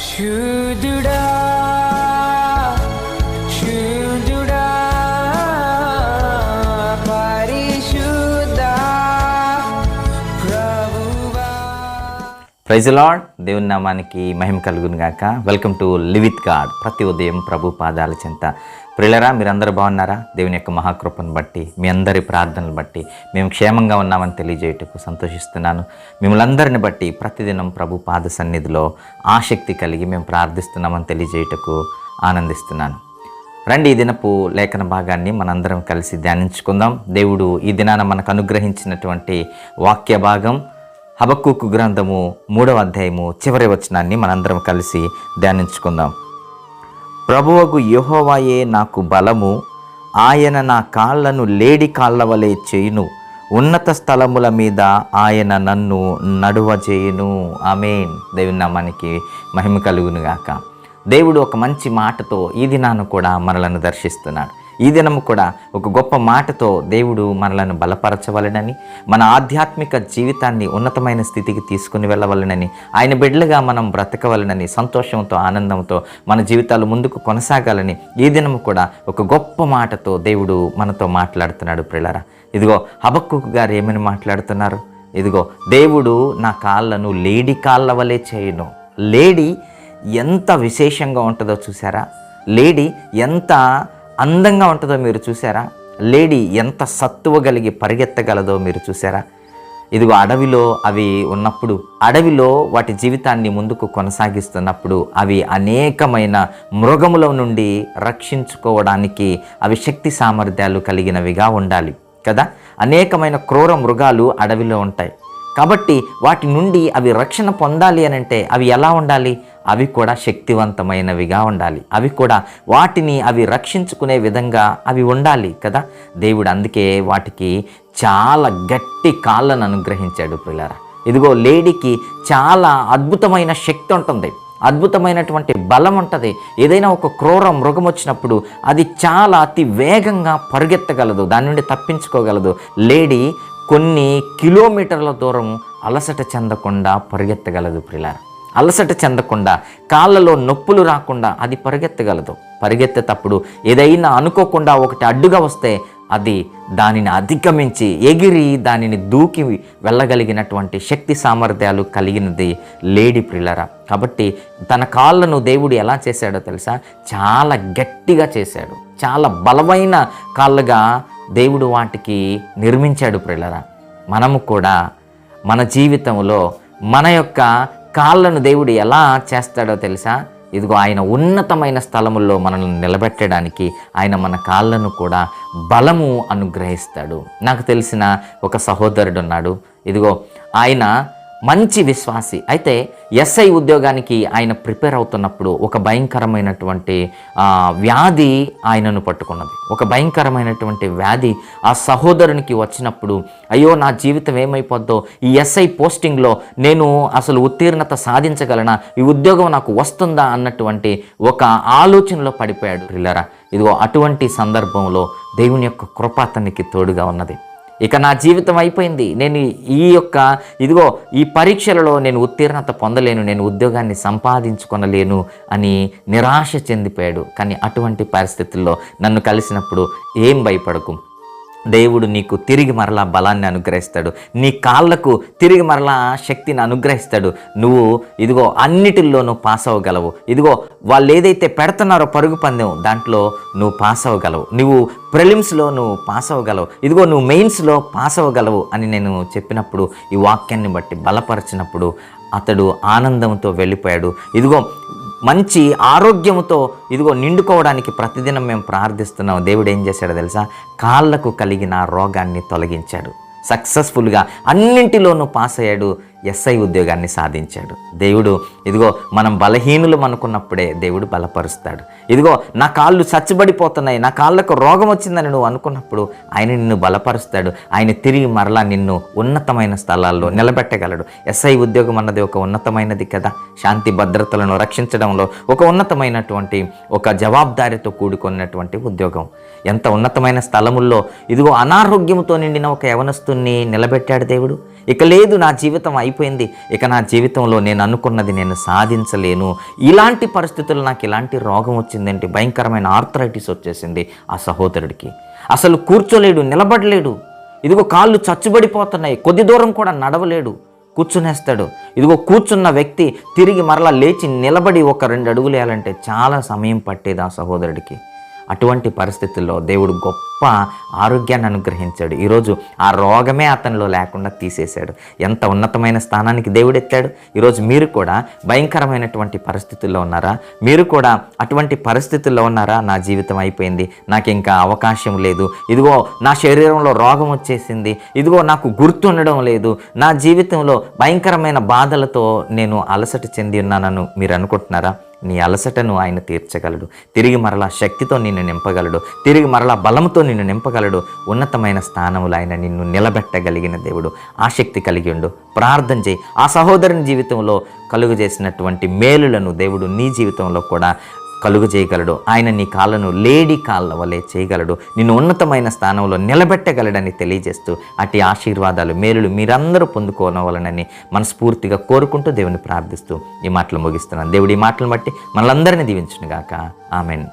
శుద్ధుడా శుద్ధుడా పరిశుద్ధ ప్రభువా. Praise Lord. దేవుని నామానికి మహిమ కలుగును గాక వెల్కమ్ టు లివిత్ గాడ్. ప్రతి ఉదయం ప్రభు పాదాల చెంత ప్రిలరా మీరందరూ బాగున్నారా? దేవుని యొక్క మహాకృపను బట్టి మీ అందరి ప్రార్థనలు బట్టి మేము క్షేమంగా ఉన్నామని తెలియజేయటకు సంతోషిస్తున్నాను. మిమ్మల్ని అందరిని బట్టి ప్రతిదినం ప్రభు పాద సన్నిధిలో ఆసక్తి కలిగి మేము ప్రార్థిస్తున్నామని తెలియజేయటకు ఆనందిస్తున్నాను. రండి ఈ దినపు లేఖన భాగాన్ని మనందరం కలిసి ధ్యానించుకుందాం. దేవుడు ఈ దినాన మనకు అనుగ్రహించినటువంటి వాక్య భాగం హబక్కుకు గ్రంథము మూడవ అధ్యాయము చివరి వచనాన్ని మనందరం కలిసి ధ్యానించుకుందాం. ప్రభువగు యహోవాయే నాకు బలము ఆయన నా కాళ్ళను లేడి కాళ్ళ వలె చేయును. ఉన్నత స్థలముల మీద ఆయన నన్ను నడువ చేయును ఆమెన్. దేవుని నామానికి మహిమ కలుగునుగాక. దేవుడు ఒక మంచి మాటతో ఈ దినాను కూడా మనలను దర్శిస్తున్నాడు. ఈ దినము కూడా ఒక గొప్ప మాటతో దేవుడు మనలను బలపరచవలనని మన ఆధ్యాత్మిక జీవితాన్ని ఉన్నతమైన స్థితికి తీసుకుని వెళ్ళవలనని ఆయన బిడ్డలుగా మనం బ్రతకవలనని సంతోషంతో ఆనందంతో మన జీవితాలు ముందుకు కొనసాగాలని ఈ దినము కూడా ఒక గొప్ప మాటతో దేవుడు మనతో మాట్లాడుతున్నాడు ప్రిలరా ఇదిగో హబక్కు గారు ఏమని మాట్లాడుతున్నారు? ఇదిగో దేవుడు నా కాళ్ళను లేడి కాళ్ళ వలె చేయను. లేడీ ఎంత విశేషంగా ఉంటుందో చూసారా లేడీ ఎంత అందంగా ఉంటుందో మీరు చూసారా లేడీ ఎంత సత్తువ కలిగి పరిగెత్తగలదో మీరు చూసారా ఇదిగో అడవిలో అవి ఉన్నప్పుడు అడవిలో వాటి జీవితాన్ని ముందుకు కొనసాగిస్తున్నప్పుడు అవి అనేకమైన మృగముల నుండి రక్షించుకోవడానికి అవి శక్తి సామర్థ్యాలు కలిగినవిగా ఉండాలి కదా? అనేకమైన క్రూర మృగాలు అడవిలో ఉంటాయి. కాబట్టి వాటి నుండి అవి రక్షణ పొందాలి అని అంటే అవి ఎలా ఉండాలి? అవి కూడా శక్తివంతమైనవిగా ఉండాలి. అవి కూడా వాటిని అవి రక్షించుకునే విధంగా అవి ఉండాలి కదా? దేవుడు అందుకే వాటికి చాలా గట్టి కాళ్ళను అనుగ్రహించాడు పిల్లరా ఇదిగో లేడీకి చాలా అద్భుతమైన శక్తి ఉంటుంది. అద్భుతమైనటువంటి బలం ఉంటుంది. ఏదైనా ఒక క్రూర మృగం వచ్చినప్పుడు అది చాలా అతి వేగంగా పరిగెత్తగలదు. దాని నుండి తప్పించుకోగలదు. లేడీ కొన్ని కిలోమీటర్ల దూరం అలసట చెందకుండా పరిగెత్తగలదు ప్రిలారా అలసట చెందకుండా కాళ్ళలో నొప్పులు రాకుండా అది పరిగెత్తగలదు. పరిగెత్తేటప్పుడు ఏదైనా అనుకోకుండా ఒకటి అడ్డుగా వస్తే అది దానిని అధిగమించి ఎగిరి దానిని దూకి వెళ్ళగలిగినటువంటి శక్తి సామర్థ్యాలు కలిగినది లేడీ ప్రిల్లరా. కాబట్టి తన కాళ్ళను దేవుడు ఎలా చేశాడో తెలుసా? చాలా గట్టిగా చేశాడు. చాలా బలమైన కాళ్ళగా దేవుడు వాటికి నిర్మించాడు ప్రిల్లరా. మనము కూడా మన జీవితంలో మన యొక్క కాళ్ళను దేవుడు ఎలా చేస్తాడో తెలుసా? ఇదిగో ఆయన ఉన్నతమైన స్థలముల్లో మనల్ని నిలబెట్టడానికి ఆయన మన కాళ్ళను కూడా బలము అనుగ్రహిస్తాడు. నాకు తెలిసిన ఒక సహోదరుడు ఉన్నాడు. ఇదిగో ఆయన మంచి విశ్వాసి. అయితే ఎస్ఐ ఉద్యోగానికి ఆయన ప్రిపేర్ అవుతున్నప్పుడు ఒక భయంకరమైనటువంటి వ్యాధి ఆయనను పట్టుకున్నది. ఒక భయంకరమైనటువంటి వ్యాధి ఆ సహోదరునికి వచ్చినప్పుడు అయ్యో నా జీవితం ఏమైపోద్దో? ఈ ఎస్ఐ పోస్టింగ్లో నేను అసలు ఉత్తీర్ణత సాధించగలనా? ఈ ఉద్యోగం నాకు వస్తుందా? అన్నటువంటి ఒక ఆలోచనలో పడిపోయాడు. పిల్లరా ఇదిగో అటువంటి సందర్భంలో దేవుని యొక్క కృప అతనికి తోడుగా ఉన్నది. ఇక నా జీవితం అయిపోయింది. నేను ఈ యొక్క ఇదిగో ఈ పరీక్షలలో నేను ఉత్తీర్ణత పొందలేను నేను ఉద్యోగాన్ని సంపాదించుకొనలేను అని నిరాశ చెందిపోయాడు. కానీ అటువంటి పరిస్థితుల్లో నన్ను కలిసినప్పుడు ఏం భయపడకు? దేవుడు నీకు తిరిగి మరలా బలాన్ని అనుగ్రహిస్తాడు. నీ కాళ్ళకు తిరిగి మరలా శక్తిని అనుగ్రహిస్తాడు. నువ్వు ఇదిగో అన్నిటిల్లోనూ పాస్ అవ్వగలవు. ఇదిగో వాళ్ళు ఏదైతే పెడుతున్నారో పరుగు పందెం దాంట్లో నువ్వు పాస్ అవ్వగలవు. నువ్వు ప్రిలిమ్స్లో నువ్వు పాస్ అవ్వగలవు. ఇదిగో నువ్వు మెయిన్స్లో పాస్ అవ్వగలవు అని నేను చెప్పినప్పుడు ఈ వాక్యాన్ని బట్టి బలపరిచినప్పుడు అతడు ఆనందంతో వెళ్ళిపోయాడు. ఇదిగో మంచి ఆరోగ్యముతో ఇదిగో నిండుకోవడానికి ప్రతిదినం మేము ప్రార్థిస్తున్నాం దేవుడు ఏం చేశాడో తెలుసా? కాళ్ళకు కలిగిన రోగాన్ని తొలగించాడు. సక్సెస్ఫుల్గా అన్నింటిలోనూ పాస్ అయ్యాడు ఎస్ఐ ఉద్యోగాన్ని సాధించాడు. దేవుడు ఇదిగో మనం బలహీనులు అనుకున్నప్పుడే దేవుడు బలపరుస్తాడు. ఇదిగో నా కాళ్ళు చచ్చిబడిపోతున్నాయి నా కాళ్ళకు రోగం వచ్చిందని నువ్వు అనుకున్నప్పుడు ఆయన నిన్ను బలపరుస్తాడు. ఆయన తిరిగి మరలా నిన్ను ఉన్నతమైన స్థలాల్లో నిలబెట్టగలడు. ఎస్ఐ ఉద్యోగం అన్నది ఒక ఉన్నతమైనది కదా. శాంతి భద్రతలను రక్షించడంలో ఒక ఉన్నతమైనటువంటి ఒక జవాబారితో కూడుకున్నటువంటి ఉద్యోగం. ఎంత ఉన్నతమైన స్థలముల్లో ఇదిగో అనారోగ్యంతో నిండిన ఒక యవనస్తుని నిలబెట్టాడు దేవుడు. ఇక లేదు నా జీవితం అయిపోయింది. ఇక నా జీవితంలో నేను అనుకున్నది నేను సాధించలేను. ఇలాంటి పరిస్థితుల్లో నాకు ఇలాంటి రోగం వచ్చిందంటే? భయంకరమైన ఆర్థరైటిస్ వచ్చేసింది ఆ సహోదరుడికి. అసలు కూర్చోలేడు నిలబడలేడు. ఇదిగో కాళ్ళు చచ్చుబడిపోతున్నాయి కొద్ది దూరం కూడా నడవలేడు. కూర్చునేస్తాడు. ఇదిగో కూర్చున్న వ్యక్తి తిరిగి మరలా లేచి నిలబడి ఒక రెండు అడుగులు వేయాలంటే చాలా సమయం పట్టేది ఆ సహోదరుడికి. అటువంటి పరిస్థితుల్లో దేవుడు గొప్ప ఆరోగ్యాన్ని అనుగ్రహించాడు. ఈరోజు ఆ రోగమే అతనిలో లేకుండా తీసేశాడు. ఎంత ఉన్నతమైన స్థానానికి దేవుడు ఎత్తాడు ఈరోజు మీరు కూడా భయంకరమైనటువంటి పరిస్థితుల్లో ఉన్నారా? మీరు కూడా అటువంటి పరిస్థితుల్లో ఉన్నారా? నా జీవితం అయిపోయింది నాకు ఇంకా అవకాశం లేదు. ఇదిగో నా శరీరంలో రోగం వచ్చేసింది. ఇదిగో నాకు గుర్తుండడం లేదు. నా జీవితంలో భయంకరమైన బాధలతో నేను అలసట చెంది ఉన్నానని మీరు అనుకుంటున్నారా? నీ అలసటను ఆయన తీర్చగలడు. తిరిగి మరలా శక్తితో నిన్ను నింపగలడు. తిరిగి మరలా బలంతో నిన్ను నింపగలడు. ఉన్నతమైన స్థానములు ఆయన నిన్ను నిలబెట్టగలిగిన దేవుడు. ఆసక్తి కలిగి ఉండు. ప్రార్థన చేయి. ఆ సహోదరుని జీవితంలో కలుగు చేసినటువంటి మేలులను దేవుడు నీ జీవితంలో కూడా కలుగు చేయగలడు ఆయన నీ కాళ్ళను లేడీ కాళ్ళ వలె చేయగలడు. నిన్ను ఉన్నతమైన స్థానంలో నిలబెట్టగలడని తెలియజేస్తూ అట్టి ఆశీర్వాదాలు మేలులు మీరందరూ పొందుకోనవలనని మనస్ఫూర్తిగా కోరుకుంటూ దేవుని ప్రార్థిస్తూ ఈ మాటలు ముగిస్తున్నాను. దేవుడి ఈ మాటలను బట్టి మనలందరినీ దీవించునుగాక. ఆమెన్.